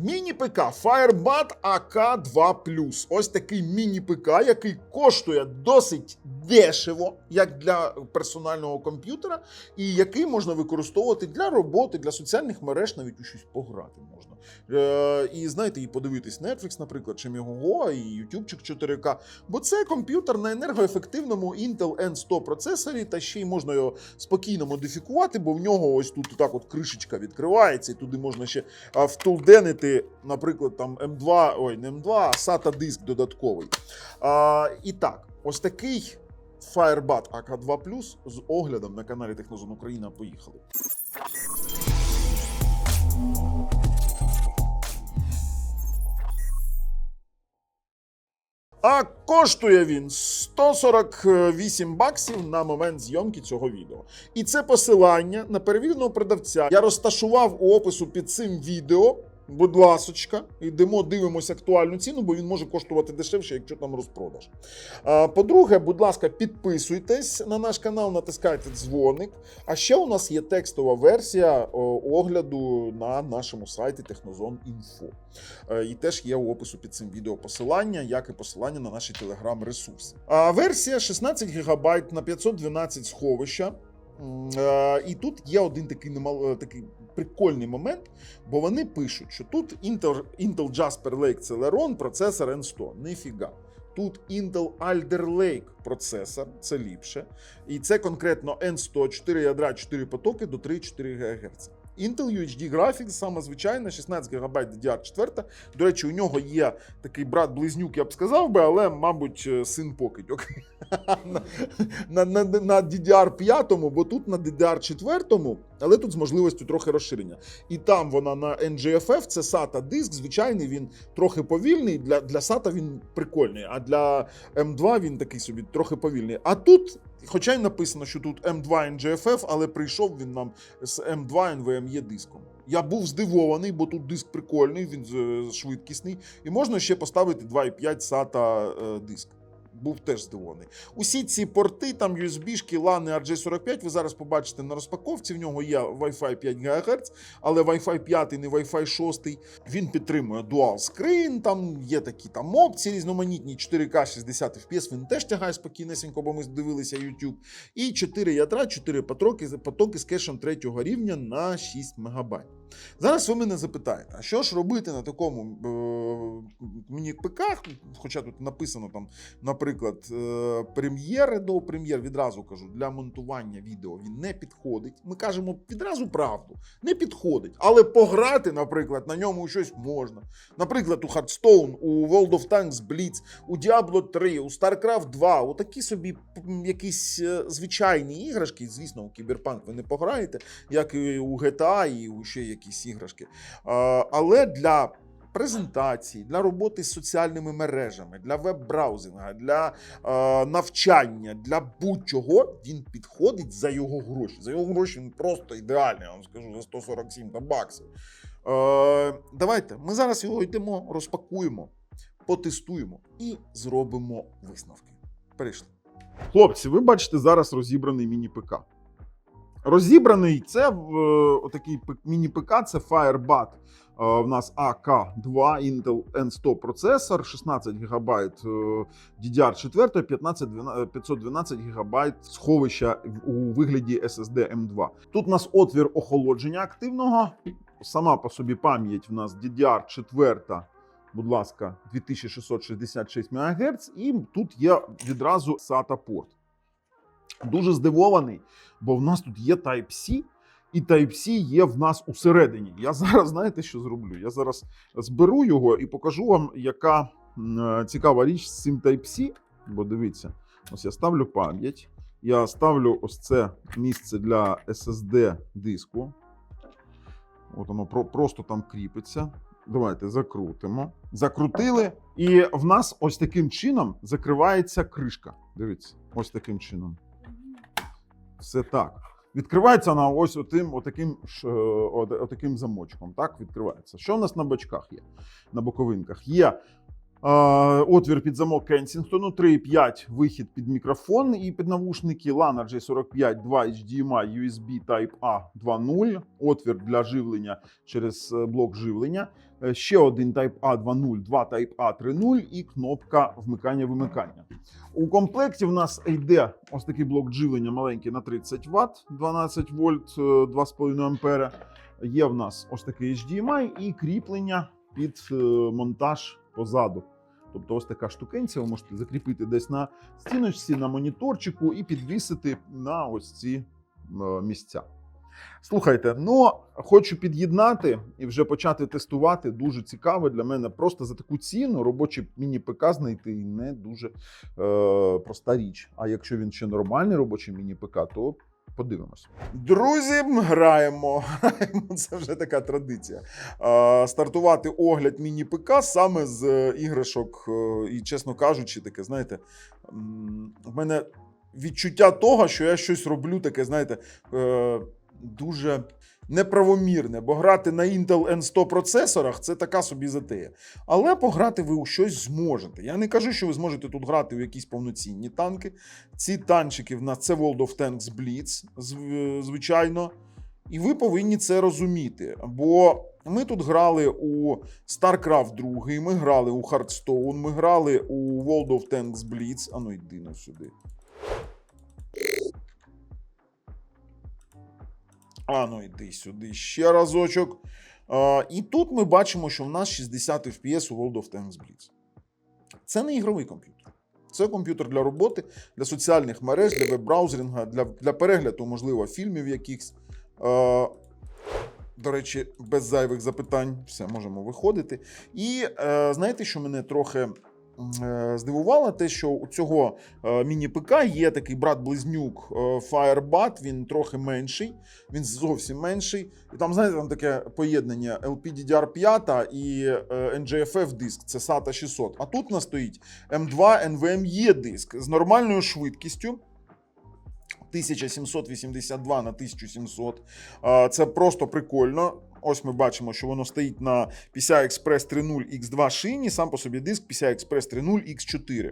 Міні-ПК Firebat AK2 Ось такий міні-ПК, який коштує досить дешево, як для персонального комп'ютера, і який можна використовувати для роботи, для соціальних мереж, навіть у щось пограти можна. Е, і знаєте, і подивитись Netflix, наприклад, чи Megogo, і ютубчик 4К. Бо це комп'ютер на енергоефективному Intel N100 процесорі, та ще й можна його спокійно модифікувати, бо в нього ось тут так от кришечка відкривається, і туди можна ще втулденити, наприклад, там М2, ой, не М2, а SATA диск додатковий. А, і так, ось такий Firebat AK2 з оглядом на каналі Технозон Україна. Поїхали. А коштує він 148 баксів на момент зйомки цього відео. І це посилання на перевіреного продавця. Я розташував у опису під цим відео. Будь ласочка, йдемо, дивимося актуальну ціну, бо він може коштувати дешевше, якщо там розпродаж. По-друге, будь ласка, підписуйтесь на наш канал, натискайте дзвоник. А ще у нас є текстова версія огляду на нашому сайті Technozone.info. Е, І теж є у опису під цим відео посилання, як і посилання на наші телеграм-ресурси. Версія 16 ГБ на 512 сховища. Е, І тут є один такий немал... е, такий прикольний момент, бо вони пишуть, що тут Intel, Intel Jasper Lake Celeron процесор N100. Ніфіга. Тут Intel Alder Lake процесор, це ліпше. І це конкретно N100, 4 ядра, 4 потоки до 3,4 ГГц. Intel UHD Graphics, саме звичайна, 16 ГБ DDR4. До речі, у нього є такий брат-близнюк, я б сказав би, але, мабуть, е, син покидьок. на, на, на, на DDR5, бо тут на DDR4, але тут з можливістю трохи розширення. І там вона на NGFF, це SATA диск, звичайний, він трохи повільний. Для, для SATA він прикольний, а для M2 він такий собі трохи повільний. А тут, хоча й написано, що тут M2 NGFF, але прийшов він нам з M2 NVMe диском. Я був здивований, бо тут диск прикольний, він швидкісний, і можна ще поставити 2,5 SATA е, диск. Був теж здивований. Усі ці порти, там USB-шки, LAN і RJ45, ви зараз побачите на розпаковці. В нього є Wi-Fi 5 ГГц, але Wi-Fi 5 не Wi-Fi 6. Він підтримує Dual Screen, там є такі там опції різноманітні, 4К 60 FPS, він теж тягає спокійнесенько, бо ми дивилися YouTube. І 4 ядра, 4 потоки, потоки з кешем третього рівня на 6 МБ. Зараз ви мене запитаєте, а що ж робити на такому е- міні-ПК, хоча тут написано там, наприклад, е- прем'єр до прем'єр, відразу кажу, для монтування відео він не підходить. Ми кажемо відразу правду, не підходить. Але пограти, наприклад, на ньому щось можна. Наприклад, у Hearthstone, у World of Tanks Blitz, у Diablo 3, у StarCraft 2, у такі собі якісь е, звичайні іграшки. Звісно, у Cyberpunk ви не пограєте, як і у GTA, і у ще якісь іграшки. Але для презентації, для роботи з соціальними мережами, для веб-браузинга, для навчання, для будь-чого він підходить за його гроші. За його гроші він просто ідеальний, я вам скажу, за 147 там баксів. Давайте ми зараз його йдемо, розпакуємо, потестуємо і зробимо висновки. Перейшли. Хлопці, ви бачите зараз розібраний міні-ПК. Розібраний це в е, отакий міні-ПК, це Firebat. Е, В нас AK2 Intel N100 процесор, 16 ГБ DDR4, 15, 512 ГБ сховища у вигляді SSD M2. Тут у нас отвір охолодження активного. Сама по собі пам'ять в нас DDR4, будь ласка, 2666 МГц, і тут є відразу SATA порт. Дуже здивований, бо в нас тут є Type-C, і Type-C є в нас усередині. Я зараз, знаєте, що зроблю? Я зараз зберу його і покажу вам, яка е, цікава річ з цим Type-C. Бо дивіться, ось я ставлю пам'ять, я ставлю ось це місце для SSD диску. От воно просто там кріпиться. Давайте закрутимо. Закрутили, і в нас ось таким чином закривається кришка. Дивіться, ось таким чином. Все так. Відкривається вона ось отим, отаким, е, от- отаким замочком. Так, відкривається. Що в нас на бочках є? На боковинках є Отвір під замок Кенсінгтону, 3.5 вихід під мікрофон і під навушники LAN RJ45 2 HDMI USB Type-A 2.0, отвір для живлення через е, блок живлення, е, ще один Type-A 2.0, два Type-A 3.0 і кнопка вмикання-вимикання. У комплекті в нас йде ось такий блок живлення маленький на 30 Вт, 12 вольт, е, 2,5 ампера. Є в нас ось такий HDMI і кріплення під е, монтаж позаду. Тобто ось така штукенця, ви можете закріпити десь на стіночці, на моніторчику і підвісити на ось ці е, місця. Слухайте, ну хочу під'єднати і вже почати тестувати. Дуже цікаво для мене. Просто за таку ціну робочий міні-ПК знайти не дуже е, проста річ. А якщо він ще нормальний робочий міні-ПК, то подивимось. Друзі, граємо. Це вже така традиція. Стартувати огляд міні-ПК саме з е, іграшок. е, І, чесно кажучи, таке, знаєте, в мене відчуття того, що я щось роблю таке, знаєте, е, дуже неправомірне, бо грати на Intel N100 процесорах це така собі затея. Але пограти ви у щось зможете. Я не кажу, що ви зможете тут грати у якісь повноцінні танки. Ці танчики в нас це World of Tanks Blitz, звичайно. І ви повинні це розуміти. Бо ми тут грали у StarCraft 2, ми грали у Hearthstone, ми грали у World of Tanks Blitz. А ну йди на сюди. А ну йди сюди ще разочок. А, і тут ми бачимо, що в нас 60 FPS у World of Tanks Blitz. Це не ігровий комп'ютер. Це комп'ютер для роботи, для соціальних мереж, для веб-браузеринга, для, для перегляду, можливо, фільмів якихось. Е, до речі, без зайвих запитань, все можемо виходити. І е, знаєте, що мене трохи здивувало, те, що у цього е, міні-ПК є такий брат-близнюк е, Firebat, він трохи менший, він зовсім менший. І там, знаєте, там таке поєднання LPDDR5 і е, NGFF диск, це SATA 600. А тут у нас стоїть M2 NVMe диск з нормальною швидкістю. 1782 на 1700. Це просто прикольно. Ось ми бачимо, що воно стоїть на PCI Express 3.0 X2 шині, сам по собі диск PCI Express 3.0 X4.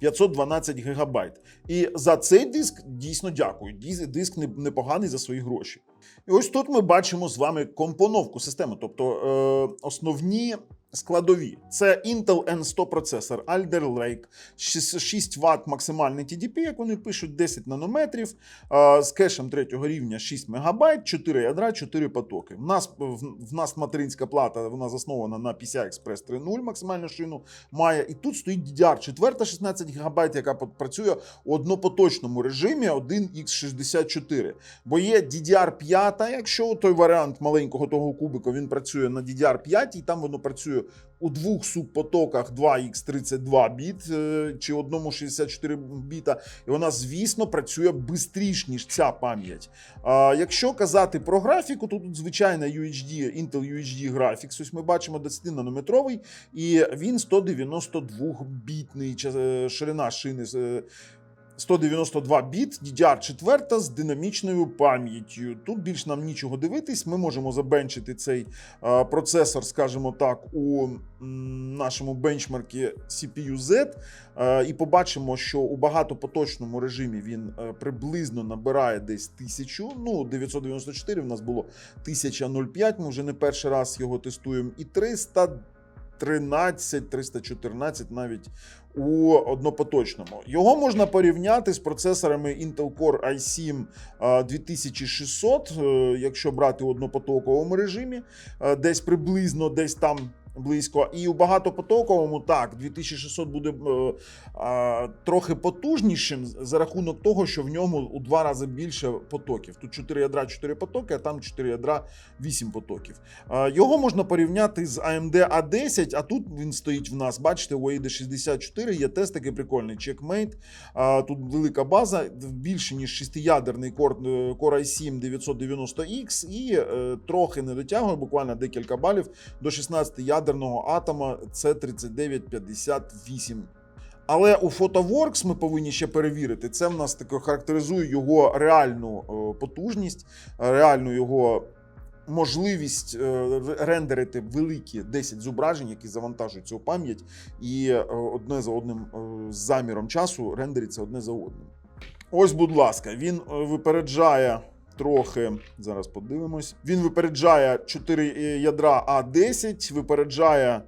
512 гігабайт. І за цей диск дійсно дякую. Диск непоганий за свої гроші. І ось тут ми бачимо з вами компоновку системи, тобто е, основні складові. Це Intel N100 процесор, Alder Lake, 6 Вт максимальний TDP, як вони пишуть, 10 нанометрів, е, з кешем третього рівня 6 МБ, 4 ядра, 4 потоки. В нас, в, нас материнська плата вона заснована на PCI Express 3.0 максимальну шину має. І тут стоїть DDR 4 16 ГБ, яка працює у однопоточному режимі 1x64. Бо є DDR5, якщо той варіант маленького того кубика він працює на DDR5, і там воно працює у двох субпотоках 2x32 біт е, чи одному 64 біта. І вона, звісно, працює швидше, ніж ця пам'ять. А якщо казати про графіку, то тут звичайна UHD, Intel UHD Graphics, ось ми бачимо 10 нанометровий, і він 192 бітний ширина шини. Е, 192 біт, DDR4 з динамічною пам'яттю. Тут більш нам нічого дивитись. Ми можемо забенчити цей е, процесор, скажімо так, у нашому бенчмаркі CPU-Z. Е, і побачимо, що у багатопоточному режимі він е, приблизно набирає десь 1000. Ну, 994 в нас було 1005. Ми вже не перший раз його тестуємо. І 313, 314 навіть у однопоточному. Його можна порівняти з процесорами Intel Core i7 е, 2600, е, якщо брати у однопотоковому режимі, е, десь приблизно, десь там. Близько, і у багатопотоковому так, 2600 буде е, е, трохи потужнішим за рахунок того, що в ньому у два рази більше потоків. Тут 4 ядра, 4 потоки, а там 4 ядра, 8 потоків. Е, його можна порівняти з AMD A10, а тут він стоїть в нас. Бачите, у AID 64 є тест такий прикольний Checkmate. Е, тут велика база, більше ніж шестиядерний е, Core i7 990X, і е, трохи не дотягує, буквально декілька балів до 16 ядерного атома C3958. Але у PhotoWorks ми повинні ще перевірити. Це в нас таке характеризує його реальну е, потужність, е, реальну його можливість е, рендерити великі 10 зображень, які завантажуються у пам'ять, і одне за одним з заміром часу рендериться одне за одним. Ось, будь ласка, він випереджає трохи. Зараз подивимось. Він випереджає 4 ядра А10, випереджає.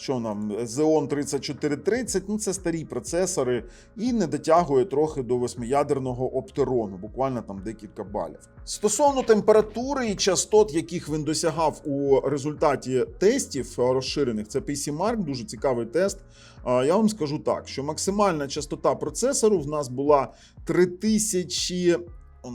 Що нам? Xeon 3430, ну це старі процесори, і не дотягує трохи до восьмиядерного оптерону, буквально там декілька балів. Стосовно температури і частот, яких він досягав у результаті тестів е, розширених, це PC Mark, дуже цікавий тест. Я вам скажу так, що максимальна частота процесору в нас була 3000 он,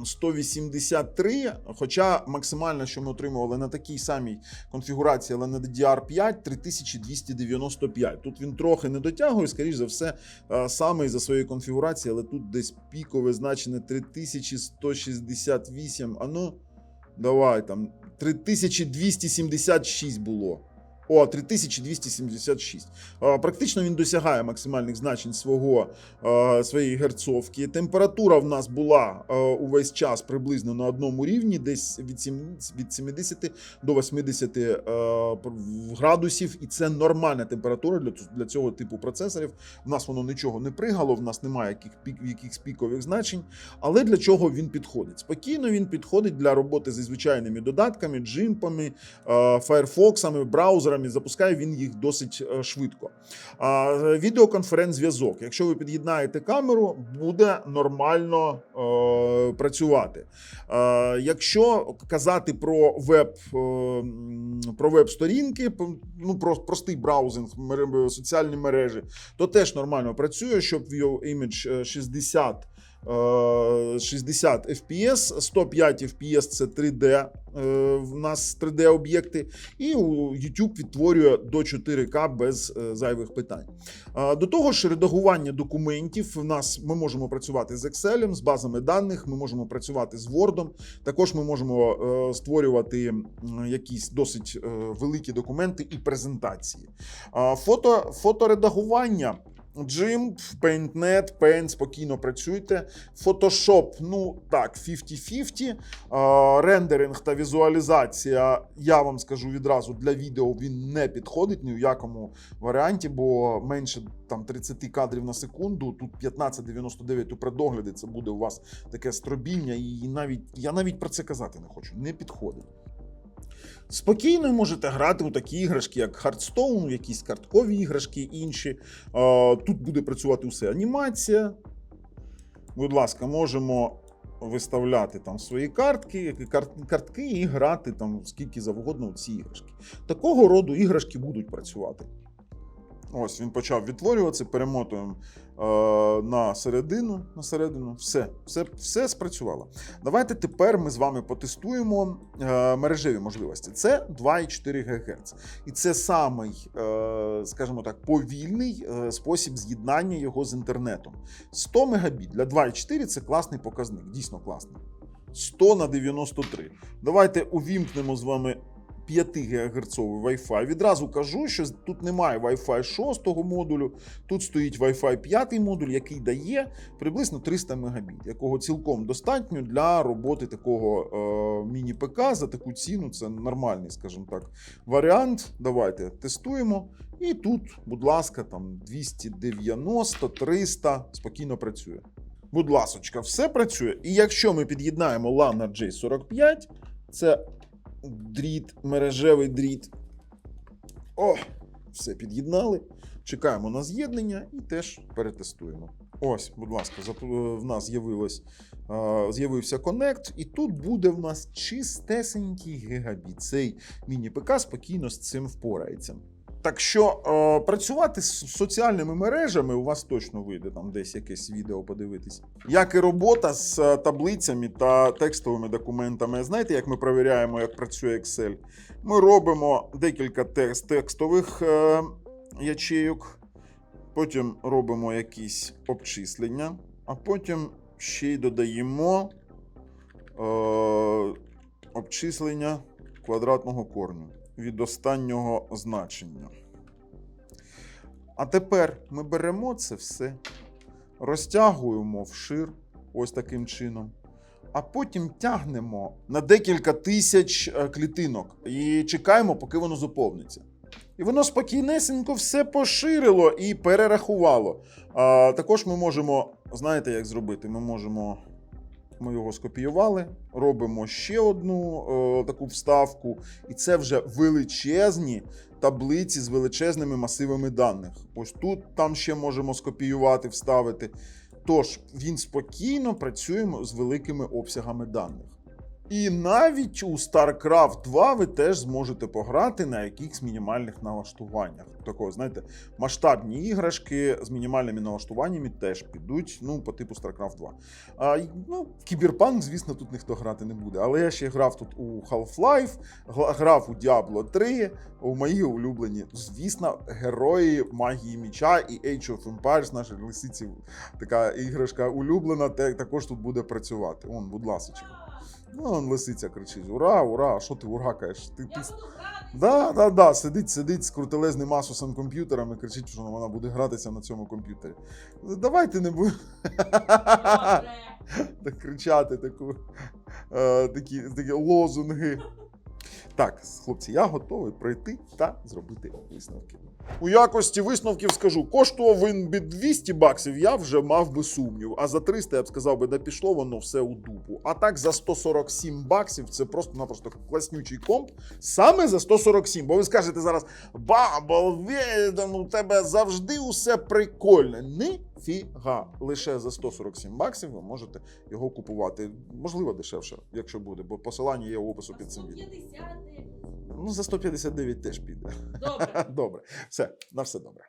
183, хоча максимально, що ми отримували на такій самій конфігурації, але на DDR5 3295. Тут він трохи не дотягує, скоріш за все, е, саме із-за своєї конфігурації, але тут десь пікове значення 3168. А ну, давай там 3276 було. О, 3276. Е, Практично він досягає максимальних значень свого, е, своєї герцовки. Температура в нас була е, увесь час приблизно на одному рівні, десь від 70 до 80 е, градусів, і це нормальна температура для, цього типу процесорів. В нас воно нічого не пригало, в нас немає якихось пікових значень. Але для чого він підходить? Спокійно він підходить для роботи зі звичайними додатками, джимпами, е, фаєрфоксами, браузерами. Запускає він їх досить е, швидко. Відеоконференц-зв'язок. Якщо ви під'єднаєте камеру, буде нормально е, працювати. Е, якщо казати про веб е, про веб-сторінки, ну про простий браузинг, мере- соціальні мережі, то теж нормально працює, щоб Image е, 60 е, 60 FPS, 105 FPS це 3D. е, В нас 3D-об'єкти, і YouTube відтворює до 4К без е, зайвих питань. Е, До того ж, редагування документів. В нас ми можемо працювати з Excel, з базами даних, ми можемо працювати з Word. Також ми можемо створювати якісь досить великі документи і презентації. Фото, фоторедагування. Джим, PaintNet, Paint спокійно працюйте. Photoshop, ну так, 50-50. Рендеринг та візуалізація, я вам скажу відразу, для відео він не підходить ні в якому варіанті, бо менше там 30 кадрів на секунду, тут 1599 у предогляди, це буде у вас таке стробіння, і навіть я навіть про це казати не хочу. Не підходить. Спокійно можете грати у такі іграшки, як Hearthstone, якісь карткові іграшки інші. Тут буде працювати усе анімація. Будь ласка, можемо виставляти там свої картки, картки і грати там скільки завгодно у ці іграшки. Такого роду іграшки будуть працювати. Ось він почав відтворюватися, перемотуємо е, на середину, на середину. Все, все, все спрацювало. Давайте тепер ми з вами потестуємо е, мережеві можливості. Це 2,4 ГГц. І це самий, е, скажімо так, повільний е, спосіб з'єднання його з інтернетом. 100 Мбіт для 2,4 це класний показник, дійсно класний. 100 на 93. Давайте увімкнемо з вами 5 ГГц Wi-Fi. Відразу кажу, що тут немає Wi-Fi 6 модулю, тут стоїть Wi-Fi 5 модуль, який дає приблизно 300 Мбіт, якого цілком достатньо для роботи такого е, міні-ПК за таку ціну. Це нормальний, скажімо так, варіант. Давайте тестуємо. І тут, будь ласка, там 290, 300 спокійно працює. Будь ласочка, все працює. І якщо ми під'єднаємо LAN на J45, це дріт, мережевий дріт. О, все під'єднали. Чекаємо на з'єднання і теж перетестуємо. Ось, будь ласка, зап- в нас е, з'явився коннект, і тут буде в нас чистесенький гігабіт. Цей міні-ПК спокійно з цим впорається. Так що е, працювати з соціальними мережами у вас точно вийде там десь якесь відео подивитись. Як і робота з е, таблицями та текстовими документами. Знаєте, як ми перевіряємо, як працює Excel? Ми робимо декілька текст, текстових е, ячейок, потім робимо якісь обчислення, а потім ще й додаємо е, обчислення квадратного корню від останнього значення. А тепер ми беремо це все, розтягуємо вшир ось таким чином. а потім тягнемо на декілька тисяч е, клітинок і чекаємо, поки воно заповниться. І воно спокійнесенько все поширило і перерахувало. А, також ми можемо, знаєте, як зробити? Ми можемо. Ми його скопіювали, робимо ще одну е, таку вставку, і це вже величезні таблиці з величезними масивами даних. Ось тут там ще можемо скопіювати, вставити. Тож він спокійно працює з великими обсягами даних. І навіть у StarCraft 2 ви теж зможете пограти на якихось мінімальних налаштуваннях. Такого, знаєте, масштабні іграшки з мінімальними налаштуваннями теж підуть, ну, по типу StarCraft 2. А, ну, Кіберпанк, звісно, тут ніхто грати не буде. Але я ще грав тут у Half-Life, грав у Diablo 3, у мої улюблені. Звісно, герої магії міча і Age of Empires, наші лисиці, така іграшка улюблена, також тут буде працювати. Он, будь ласка. Ну, он лисиця кричить: Ура, ура! Що ти уракаєш? Ти, ти... Я буду. Да, да, да, сидить, сидить з крутелезним Асусом комп'ютером і кричить, що вона буде гратися на цьому комп'ютері. Давайте не будемо так кричати таку, е, такі, такі лозунги. Так, хлопці, я готовий пройти та зробити висновки. У якості висновків скажу, коштував він би 200 баксів, я вже мав би сумнів. А за 300 я б сказав би, да пішло воно все у дупу. А так за 147 баксів це просто-напросто класнючий комп. Саме за 147. Бо ви скажете зараз: Бабл, Вейден, у тебе завжди усе прикольне. Ніфіга. Лише за 147 баксів ви можете його купувати. Можливо, дешевше, якщо буде, бо посилання є в опису під цим відео. 150. Ну, за 159 теж піде. Добре. Добре, все, на все добре.